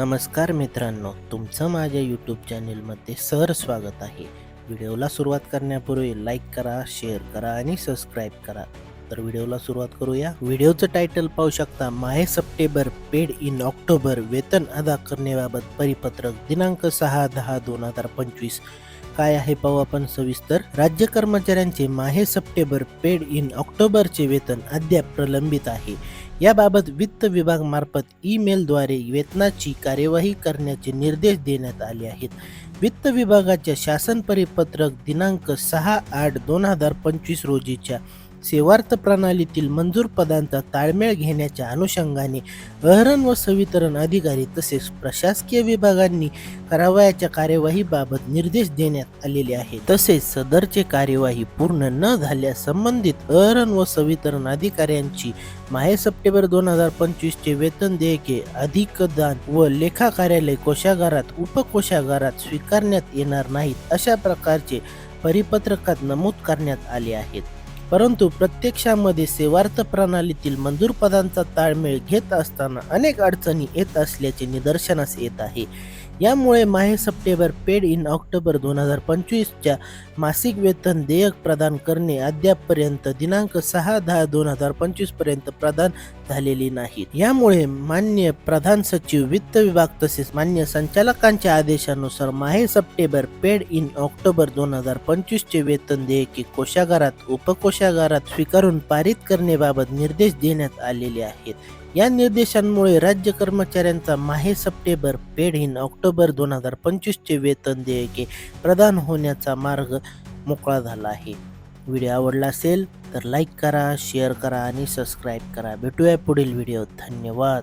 नमस्कार मित्रांनो तुमचं माझ्या यूट्यूब चॅनेलमध्ये सर स्वागत आहे. व्हिडिओला सुरुवात करण्यापूर्वी लाईक करा शेअर करा आणि सबस्क्राईब करा. तर व्हिडिओला सुरुवात करूया. व्हिडिओचं टायटल पाहू शकता माहे सप्टेंबर पेड इन ऑक्टोबर वेतन अदा करण्याबाबत परिपत्रक दिनांक सहा दहा दोन हजार पंचवीस. काय आहे पाहू आपण सविस्तर. राज्य कर्मचाऱ्यांचे माहे सप्टेंबर पेड इन ऑक्टोबरचे वेतन अद्याप प्रलंबित आहे. याबाबत वित्त विभाग मार्फत ईमेलद्वारे वेतनाची कार्यवाही करण्याचे निर्देश देण्यात आले आहेत. वित्त विभागाच्या शासन परिपत्रक दिनांक सहा आठ दोन हजार पंचवीस रोजीच्या सेवार्थ प्रणालीतील मंजूर पदांचा ताळमेळ घेण्याच्या अनुषंगाने अहरण व संवितरण अधिकारी तसेच प्रशासकीय विभागांनी करावयाच्या कार्यवाहीबाबत निर्देश देण्यात आलेले आहेत. तसेच सदरचे कार्यवाही पूर्ण न झाल्यास संबंधित अहरण व संवितरण अधिकाऱ्यांची माहे सप्टेंबर दोन हजार पंचवीसचे वेतन देयके अधिकदान व लेखा कार्यालय कोशागारात उपकोशागारात स्वीकारण्यात येणार नाहीत अशा प्रकारचे परिपत्रकात नमूद करण्यात आले आहेत. परंतु प्रत्यक्षामध्ये सेवार्थ प्रणालीतील मंजूर पदांचा ताळमेळ घेत असताना अनेक अडचणी येत असल्याचे निदर्शनास येत आहे. यामुळे माहे सप्टेंबर पेड इन ऑक्टोबर दोन हजार पंचवीसच्या मासिक वेतन देयक प्रदान करणे अद्यापपर्यंत दिनांक सहा दहा दोन हजार पंचवीसपर्यंत प्रदान झालेली नाहीत यामुळे मान्य प्रधान सचिव वित्त विभाग तसेच मान्य संचालकांच्या आदेशानुसार माहे सप्टेंबर पेड इन ऑक्टोबर दोन हजार पंचवीसचे वेतन देयके कोशागारात उपकोशागारात स्वीकारून पारित करण्याबाबत निर्देश देण्यात आलेले आहेत. या निर्देशांमुळे राज्य कर्मचाऱ्यांचा माहे सप्टेंबर पेड इन ऑक्टोबर दोन हजार पंचवीसचे वेतन देयके प्रदान होण्याचा मार्ग मोकळा झाला आहे. व्हिडिओ आवडला असेल तर लाईक करा शेअर करा आणि सबस्क्राईब करा. भेटूया पुढील व्हिडिओ धन्यवाद.